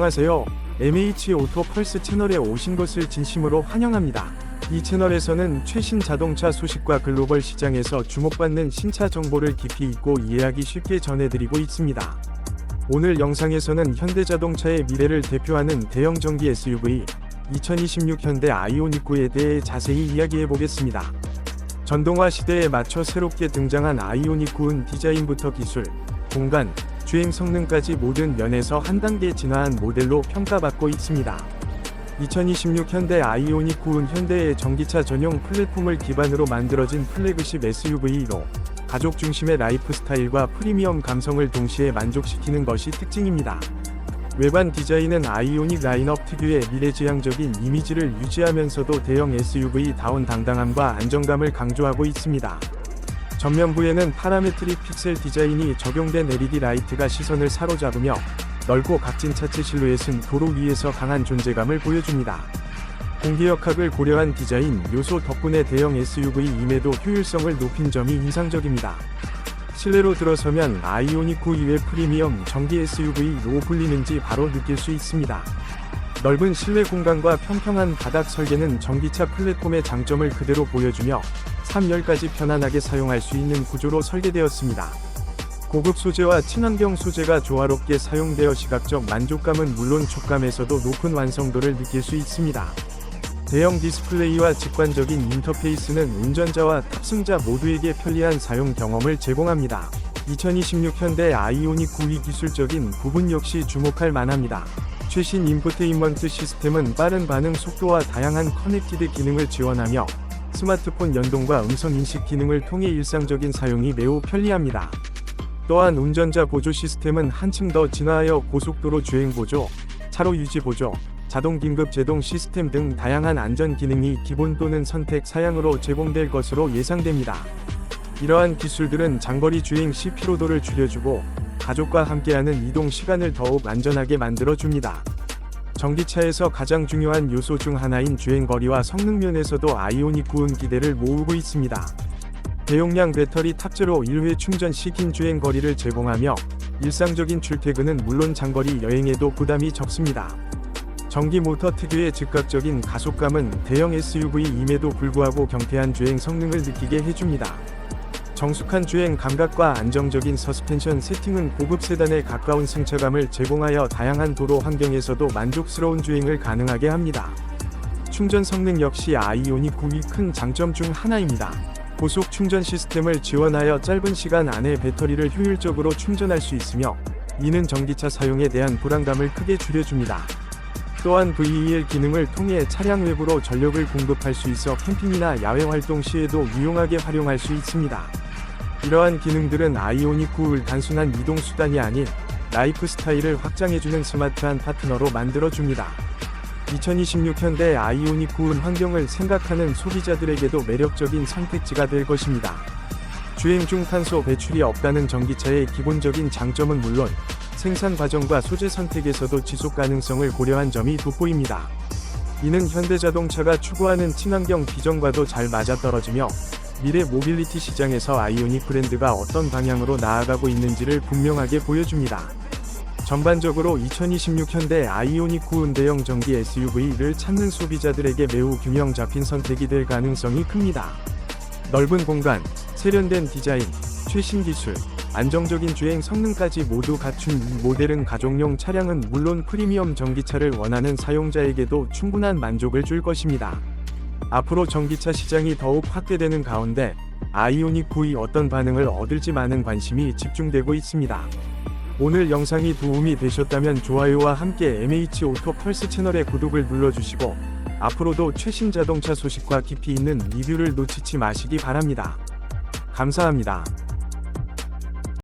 안녕하세요. MH 오토 펄스 채널에 오신 것을 진심으로 환영합니다. 이 채널에서는 최신 자동차 소식과 글로벌 시장에서 주목받는 신차 정보를 깊이 있고 이해하기 쉽게 전해드리고 있습니다. 오늘 영상에서는 현대자동차의 미래를 대표하는 대형 전기 SUV 2026 현대 아이오닉9에 대해 자세히 이야기해 보겠습니다. 전동화 시대에 맞춰 새롭게 등장한 아이오닉9은 디자인부터 기술, 공간, 주행 성능까지 모든 면에서 한 단계 진화한 모델로 평가받고 있습니다. 2026 현대 아이오닉 9은 현대의 전기차 전용 플랫폼을 기반으로 만들어진 플래그십 SUV로 가족 중심의 라이프 스타일과 프리미엄 감성을 동시에 만족시키는 것이 특징입니다. 외관 디자인은 아이오닉 라인업 특유의 미래지향적인 이미지를 유지하면서도 대형 SUV다운 당당함과 안정감을 강조하고 있습니다. 전면부에는 파라메트릭 픽셀 디자인이 적용된 LED 라이트가 시선을 사로잡으며 넓고 각진 차체 실루엣은 도로 위에서 강한 존재감을 보여줍니다. 공기역학을 고려한 디자인 요소 덕분에 대형 SUV임에도 효율성을 높인 점이 인상적입니다. 실내로 들어서면 아이오닉 9 이외 프리미엄 전기 SUV로 불리는지 바로 느낄 수 있습니다. 넓은 실내 공간과 평평한 바닥 설계는 전기차 플랫폼의 장점을 그대로 보여주며 3열까지 편안하게 사용할 수 있는 구조로 설계되었습니다. 고급 소재와 친환경 소재가 조화롭게 사용되어 시각적 만족감은 물론 촉감에서도 높은 완성도를 느낄 수 있습니다. 대형 디스플레이와 직관적인 인터페이스는 운전자와 탑승자 모두에게 편리한 사용 경험을 제공합니다. 2026 현대 아이오닉 9위 기술적인 부분 역시 주목할 만합니다. 최신 인포테인먼트 시스템은 빠른 반응 속도와 다양한 커넥티드 기능을 지원하며 스마트폰 연동과 음성 인식 기능을 통해 일상적인 사용이 매우 편리합니다. 또한 운전자 보조 시스템은 한층 더 진화하여 고속도로 주행 보조, 차로 유지 보조, 자동 긴급 제동 시스템 등 다양한 안전 기능이 기본 또는 선택 사양으로 제공될 것으로 예상됩니다. 이러한 기술들은 장거리 주행 시 피로도를 줄여주고 가족과 함께하는 이동 시간을 더욱 안전하게 만들어줍니다. 전기차에서 가장 중요한 요소 중 하나인 주행거리와 성능 면에서도 아이오닉 9은 기대를 모으고 있습니다. 대용량 배터리 탑재로 1회 충전 시긴 주행 거리를 제공하며 일상적인 출퇴근은 물론 장거리 여행에도 부담이 적습니다. 전기 모터 특유의 즉각적인 가속감은 대형 SUV임에도 불구하고 경쾌한 주행 성능을 느끼게 해줍니다. 정숙한 주행 감각과 안정적인 서스펜션 세팅은 고급 세단에 가까운 승차감을 제공하여 다양한 도로 환경에서도 만족스러운 주행을 가능하게 합니다. 충전 성능 역시 아이오닉 9위 큰 장점 중 하나입니다. 고속 충전 시스템을 지원하여 짧은 시간 안에 배터리를 효율적으로 충전할 수 있으며 이는 전기차 사용에 대한 불안감을 크게 줄여줍니다. 또한 VEL 기능을 통해 차량 외부로 전력을 공급할 수 있어 캠핑이나 야외 활동 시에도 유용하게 활용할 수 있습니다. 이러한 기능들은 아이오닉 9를 단순한 이동 수단이 아닌 라이프 스타일을 확장해주는 스마트한 파트너로 만들어줍니다. 2026 현대 아이오닉 9은 환경을 생각하는 소비자들에게도 매력적인 선택지가 될 것입니다. 주행 중 탄소 배출이 없다는 전기차의 기본적인 장점은 물론 생산 과정과 소재 선택에서도 지속 가능성을 고려한 점이 돋보입니다. 이는 현대자동차가 추구하는 친환경 비전과도 잘 맞아떨어지며 미래 모빌리티 시장에서 아이오닉 브랜드가 어떤 방향으로 나아가고 있는지를 분명하게 보여줍니다. 전반적으로 2026 현대 아이오닉 9은 대형 전기 SUV를 찾는 소비자들에게 매우 균형 잡힌 선택이 될 가능성이 큽니다. 넓은 공간, 세련된 디자인, 최신 기술, 안정적인 주행 성능까지 모두 갖춘 이 모델은 가족용 차량은 물론 프리미엄 전기차를 원하는 사용자에게도 충분한 만족을 줄 것입니다. 앞으로 전기차 시장이 더욱 확대되는 가운데 아이오닉 9이 어떤 반응을 얻을지 많은 관심이 집중되고 있습니다. 오늘 영상이 도움이 되셨다면 좋아요와 함께 MH 오토 펄스 채널의 구독을 눌러주시고 앞으로도 최신 자동차 소식과 깊이 있는 리뷰를 놓치지 마시기 바랍니다. 감사합니다.